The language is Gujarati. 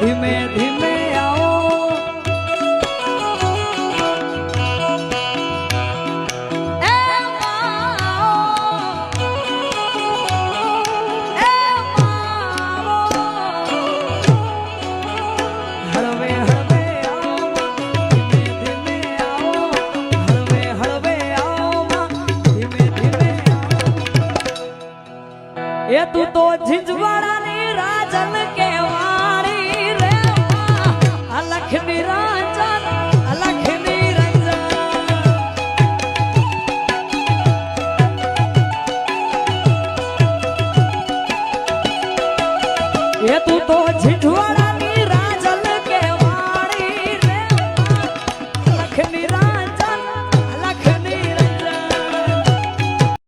ધીમે ધીમે એ તું તો ઝીંઝવાડાની રાજન કેવાડી રે લખની રાજન લખની રાજન. એ તું તો ઝીંઝુ